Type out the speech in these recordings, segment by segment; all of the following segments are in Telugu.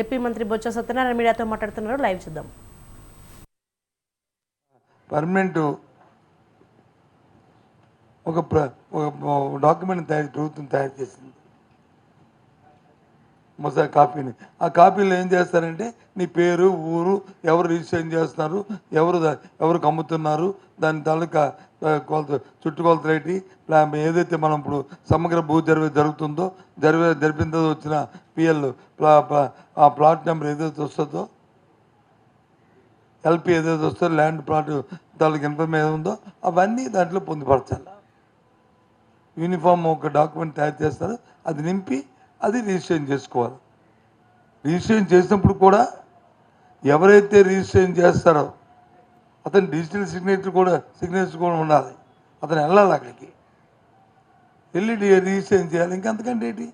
ఏపీ మంత్రి బొత్స సత్యనారాయణ మీడియాతో మాట్లాడుతున్నారు. లైవ్ చూద్దాం. పర్మనెంట్ ఒక ప్ర ఒక డాక్యుమెంట్ తయారు ప్రభుత్వం తయారు చేసింది. మొసా కాపీని ఆ కాపీలో ఏం చేస్తారంటే నీ పేరు ఊరు ఎవరు రిజిస్ట్రేషన్ చేస్తున్నారు ఎవరు ఎవరికి అమ్ముతున్నారు దాని తాలూకా కొలత చుట్టుకొలత రేటి ఏదైతే మనం ఇప్పుడు సమగ్ర భూ జరిగే జరుగుతుందో జరిగే జరిపిన వచ్చిన పిఎల్ ఆ ప్లాట్ నెంబర్ ఏదైతే వస్తుందో ఎల్పి ఏదైతే వస్తుందో ల్యాండ్ ప్లాట్ తాలూకు ఇన్ఫర్మేషన్ ఏదో ఉందో అవన్నీ దాంట్లో పొందుపరచాలి. యూనిఫామ్ ఒక డాక్యుమెంట్ తయారు చేస్తారు అది నింపి అది రిజిస్ట్రేషన్ చేసుకోవాలి. రిజిస్ట్రేషన్ చేసినప్పుడు కూడా ఎవరైతే రిజిస్ట్రేషన్ చేస్తారో అతని డిజిటల్ సిగ్నేచర్ కూడా సిగ్నేచర్ కూడా ఉండాలి. అతను వెళ్ళాలి అక్కడికి. వెళ్ళి రిజిస్ట్రేషన్ చేయాలి. ఇంకంతకంటే ఏంటి?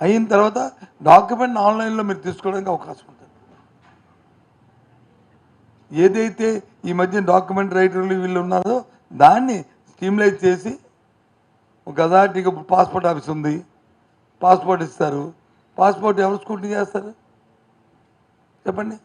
అయిన తర్వాత డాక్యుమెంట్ ఆన్లైన్లో మీరు తీసుకోవడానికి అవకాశం ఉంటుంది. ఏదైతే ఈ మధ్య డాక్యుమెంట్ రైటర్లు వీళ్ళు ఉన్నారో దాన్ని స్టీమ్లైజ్ చేసి ఒక అథారిటీకి పాస్పోర్ట్ ఆఫీస్ ఉంది. పాస్పోర్ట్ ఇస్తారు. పాస్పోర్ట్ ఎవరు స్కూటీ చేస్తారు? చెప్పండి.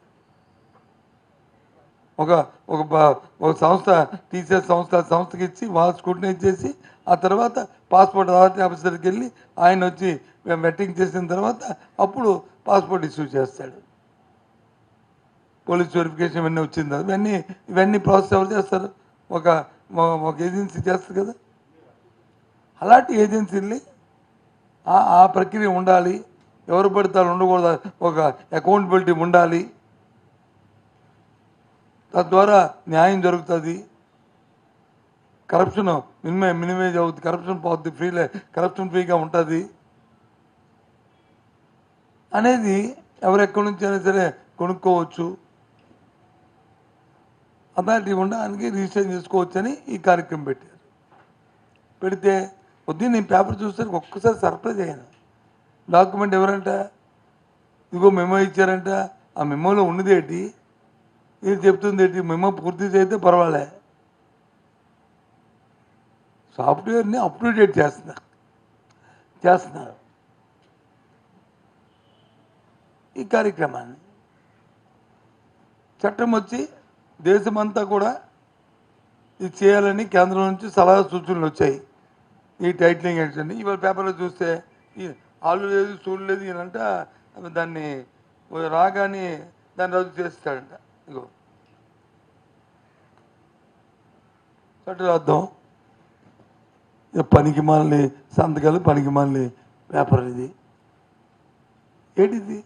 ఒక ఒక ఒక సంస్థ టీచర్ సంస్థ సంస్థకి ఇచ్చి వాళ్ళ స్కూటీని ఇచ్చేసి ఆ తర్వాత పాస్పోర్ట్ అథారిటీ ఆఫీసర్కి వెళ్ళి ఆయన వచ్చి మెట్టింగ్ చేసిన తర్వాత అప్పుడు పాస్పోర్ట్ ఇష్యూ చేస్తాడు. పోలీస్ వెరిఫికేషన్ ఇవన్నీ వచ్చింది. ఇవన్నీ ఇవన్నీ ప్రాసెస్ ఎవరు చేస్తారు? ఒక ఒక- ఒక ఏజెన్సీ చేస్తుంది కదా. అలాంటి ఏజెన్సీని ఆ ఆ ప్రక్రియ ఉండాలి. ఎవరు పడతారు ఉండకూడదు. ఒక అకౌంటబిలిటీ ఉండాలి. తద్వారా న్యాయం జరుగుతుంది. కరప్షన్ మినిమై మినిమైజ్ అవుతుంది కరప్షన్ పోతుంది ఫ్రీలే కరప్షన్ ఫ్రీగా ఉంటుంది. అనేది ఎవరెక్కడి నుంచి అయినా సరే కొనుక్కోవచ్చు. అథారిటీ ఉండడానికి రిజిస్ట్రేషన్ చేసుకోవచ్చని ఈ కార్యక్రమం పెట్టారు. పెడితే పొద్దున్న నేను పేపర్ చూస్తే ఒక్కసారి సర్ప్రైజ్ అయ్యాను. డాక్యుమెంట్ ఎవరంట? ఇదిగో మెమో ఇచ్చారంట. ఆ మెమోలో ఉన్నది ఏంటి? ఇది చెప్తుంది ఏంటి? మెమో పూర్తి చేస్తే పర్వాలే. సాఫ్ట్వేర్ని అప్ టు డేట్ చేస్తున్నారు. చేస్తున్నారు. ఈ కార్యక్రమాన్ని. చట్టం వచ్చి దేశమంతా కూడా ఇది చేయాలని కేంద్రం నుంచి సలహా సూచనలు వచ్చాయి. ఈ టైటిలింగ్ ఎడిషన్ ఇవాళ పేపర్లో చూస్తే ఈ ఆలు లేదు చూడలేదు లేదు ఈయనంట దాన్ని రాగానే దాన్ని రద్దు చేస్తాడంట. ఇగో. చట్టరాద్దాం ఇక పనికి మాలని సంతకాలు పనికి మాలని పేపర్ ఇది. ఏంటిది?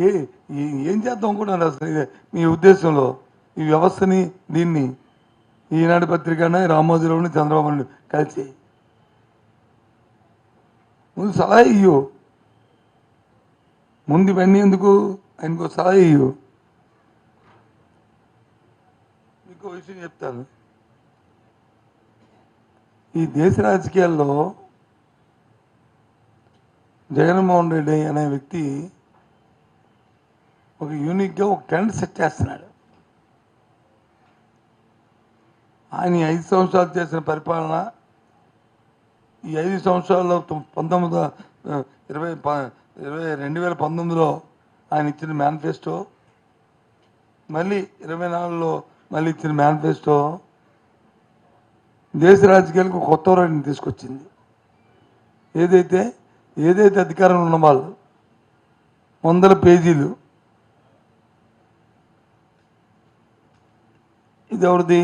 ఏ ఏం చేద్దాం అనుకుంటున్నారు అసలు? మీ ఉద్దేశంలో? ఈ వ్యవస్థని దీన్ని ఈనాడు పత్రికన రామోజీరావుని చంద్రబాబు నాయుడు కలిసి. ముందు సలహా ఇయ్యు. ముందు ఇవన్నీ ఎందుకు? ఆయనకు సలహా ఇయ్యు. మీకు విషయం చెప్తాను. ఈ దేశ రాజకీయాల్లో జగన్మోహన్ రెడ్డి అనే వ్యక్తి ఒక యూనిక్గా ఒక ట్రెండ్ సెట్ చేస్తున్నాడు. ఆయన ఐదు సంవత్సరాలు చేసిన పరిపాలన ఈ ఐదు సంవత్సరాల్లో పంతొమ్మిది ఇరవై ప- ఇరవై రెండు వేల పంతొమ్మిదిలో ఆయన ఇచ్చిన మేనిఫెస్టో మళ్ళీ ఇరవై నాలుగులో మళ్ళీ ఇచ్చిన మేనిఫెస్టో దేశ రాజకీయాలకు కొత్త రైడ్ని తీసుకొచ్చింది. ఏదైతే ఏదైతే అధికారంలో ఉన్న వాళ్ళు వందల పేజీలు ఇది ఎవరిది?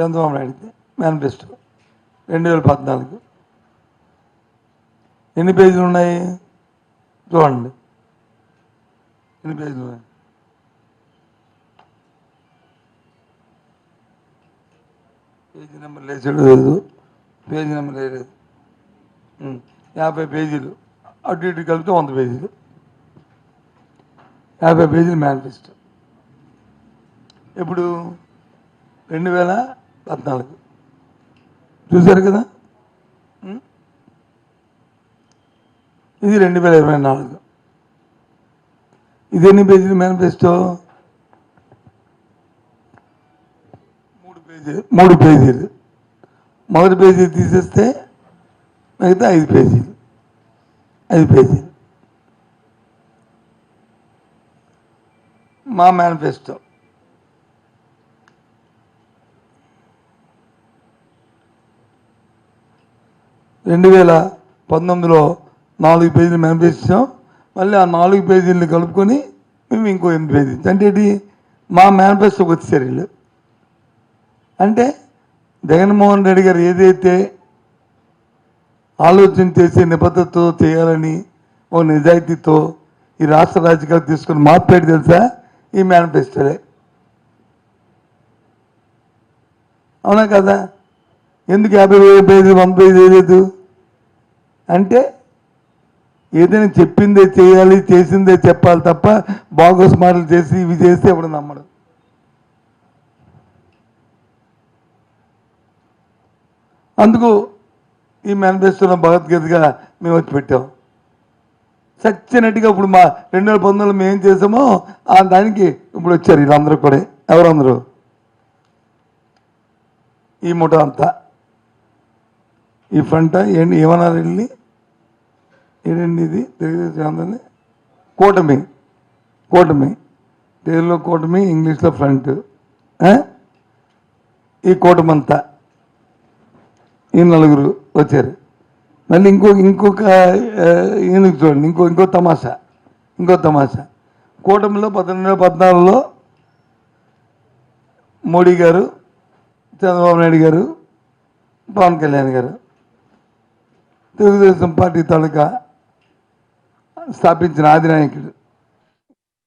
చంద్రబాబు నాయుడు మేనిఫెస్టో. రెండు వేల పద్నాలుగు. ఎన్ని పేజీలు ఉన్నాయి? చూడండి. ఎన్ని పేజీలు ఉన్నాయి? పేజీ నెంబర్ లేచాడు లేదు. పేజీ నెంబర్ లేదు యాభై పేజీలు. అటు ఇటు కలిపితే వంద పేజీలు. యాభై పేజీలు మేనిఫెస్టో. ఇప్పుడు రెండు వేల పద్నాలుగు. చూశారు కదా? ఇది రెండు వేల ఇరవై నాలుగు. ఇది ఎన్ని పేజీలు మేనిఫెస్టో? మూడు పేజీలు. మూడు పేజీలు. మొదటి పేజీ తీసేస్తే మిగతా ఐదు పేజీలు. ఐదు పేజీలు. మా మేనిఫెస్టో. రెండు వేల పంతొమ్మిదిలో నాలుగు పేజీలు మేనిఫెస్టో మళ్ళీ ఆ నాలుగు పేజీలను కలుపుకొని మేము ఇంకో ఎనిమిది పేజీలు. అంటే మా మేనిఫెస్టోకి వచ్చేసారు వీళ్ళు. అంటే జగన్మోహన్ రెడ్డి గారు ఏదైతే ఆలోచన చేసే నిబద్ధతతో చేయాలని ఓ నిజాయితీతో ఈ రాష్ట్ర రాజకీయాలు తీసుకుని మార్పేటి తెలుసా? ఈ మేనిఫెస్టోలే. అవునా కదా? ఎందుకు యాభై వేల పేజీ వంద పేజీ లేదు? అంటే ఏదైనా చెప్పిందే చేయాలి చేసిందే చెప్పాలి తప్ప బాగోస్ మాటలు చేసి ఇవి చేస్తే ఎవడు నమ్మడు. అందుకు ఈ మేనిఫెస్టోలో భగవద్గీతగా మేము వచ్చి పెట్టాం. సచ్చినట్టుగా ఇప్పుడు మా రెండు వేల పంతొమ్మిదిలో మేము ఏం చేసామో ఆ దానికి ఇప్పుడు వచ్చారు వీళ్ళందరూ కూడా. ఎవరందరూ? ఈ ముఠ అంతా. ఈ ఫ్రంట్ ఏంటి ఏమన్నారు వెళ్ళి ఏంటండి ఇది? తెలుగుదేశం కూటమి. కూటమి. తెలుగులో కూటమి ఇంగ్లీష్లో ఫ్రంట్. ఈ కూటమి అంతా ఈ నలుగురు వచ్చారు. మళ్ళీ ఇంకో ఇంకొక ఈయనకు చూడండి. ఇంకో ఇంకో తమాషా. ఇంకో తమాషా. కూటమిలో పద్దెనిమిది పద్నాలుగులో మోడీ గారు చంద్రబాబు నాయుడు గారు పవన్ కళ్యాణ్ గారు. తెలుగుదేశం పార్టీ తాలూకా స్థాపించిన ఆదినాయకుడు